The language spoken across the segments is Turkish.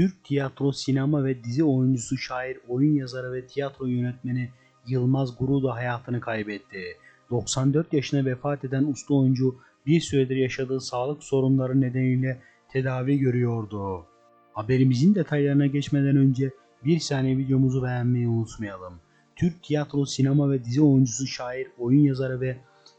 Türk tiyatro, sinema ve dizi oyuncusu, şair, oyun yazarı ve tiyatro yönetmeni Yılmaz Guruda hayatını kaybetti. 94 yaşına vefat eden usta oyuncu bir süredir yaşadığı sağlık sorunları nedeniyle tedavi görüyordu. Haberimizin detaylarına geçmeden önce bir saniye videomuzu beğenmeyi unutmayalım. Türk tiyatro, sinema ve dizi oyuncusu, şair, oyun yazarı ve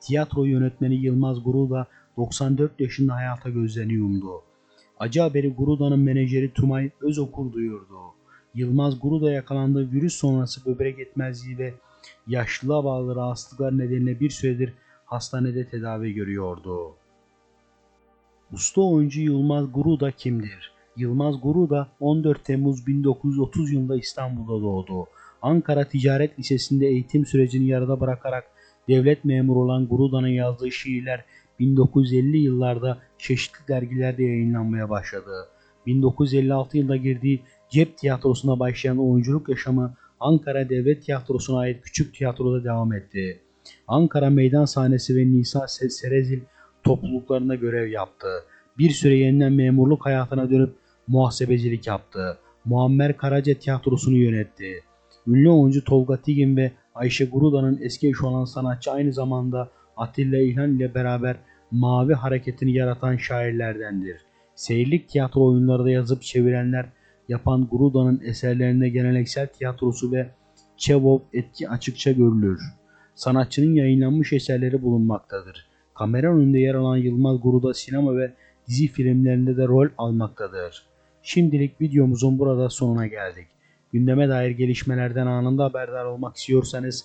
tiyatro yönetmeni Yılmaz Guruda 94 yaşında hayata gözlerini yumdu. Acı haberi Guruda'nın menajeri Tumay Özokur duyurdu. Yılmaz Guruda yakalandığı virüs sonrası böbrek yetmezliği ve yaşlılığa bağlı rahatsızlıklar nedeniyle bir süredir hastanede tedavi görüyordu. Usta oyuncu Yılmaz Guruda kimdir? Yılmaz Guruda 14 Temmuz 1930 yılında İstanbul'da doğdu. Ankara Ticaret Lisesi'nde eğitim sürecini yarıda bırakarak devlet memuru olan Guruda'nın yazdığı şiirler 1950 yıllarda çeşitli dergilerde yayınlanmaya başladı. 1956 yılında girdiği cep tiyatrosuna başlayan oyunculuk yaşamı Ankara Devlet Tiyatrosu'na ait küçük tiyatroda devam etti. Ankara Meydan Sahnesi ve Nisa Se- Serezil topluluklarında görev yaptı. Bir süre yeniden memurluk hayatına dönüp muhasebecilik yaptı. Muammer Karaca tiyatrosunu yönetti. Ünlü oyuncu Tolga Tigin ve Ayşe Guruda'nın eski eşi olan sanatçı aynı zamanda Atilla İlhan ile beraber Mavi Hareketi'ni yaratan şairlerdendir. Seyirlik tiyatro oyunları da yazıp çevirenler yapan Guruda'nın eserlerinde geleneksel tiyatrosu ve Çevov etki açıkça görülür. Sanatçının yayınlanmış eserleri bulunmaktadır. Kamera önünde yer alan Yılmaz Guruda sinema ve dizi filmlerinde de rol almaktadır. Şimdilik videomuzun burada sonuna geldik. Gündeme dair gelişmelerden anında haberdar olmak istiyorsanız